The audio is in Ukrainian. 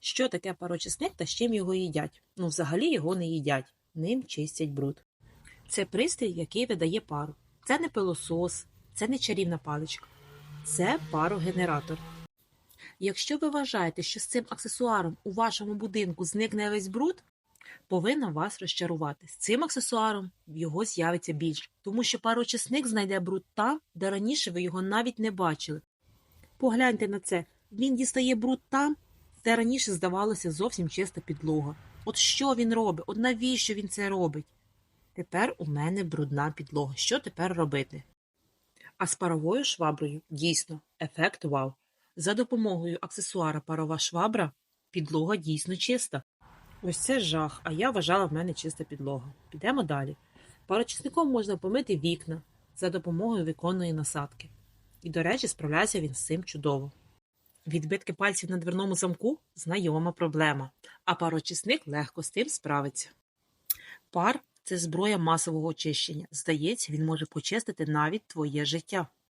Що таке парочисник та з чим його їдять? Ну, взагалі його не їдять, ним чистять бруд. Це пристрій, який видає пару. Це не пилосос, це не чарівна паличка. Це парогенератор. Якщо ви вважаєте, що з цим аксесуаром у вашому будинку зникне весь бруд, повинна вас розчарувати. З цим аксесуаром його з'явиться більше, тому що пароочисник знайде бруд там, де раніше ви його навіть не бачили. Погляньте на це. Він дістає бруд там, де раніше здавалося зовсім чиста підлога. От що він робить? От навіщо він це робить? Тепер у мене брудна підлога. Що тепер робити? А з паровою шваброю дійсно ефект вау. За допомогою аксесуара парова швабра підлога дійсно чиста. Ось це жах, а я вважала в мене чиста підлога. Підемо далі. Парочисником можна помити вікна за допомогою віконної насадки. І, до речі, справляється він з цим чудово. Відбитки пальців на дверному замку знайома проблема, а парочисник легко з тим справиться. Пар це зброя масового очищення. Здається, він може почистити навіть твоє життя.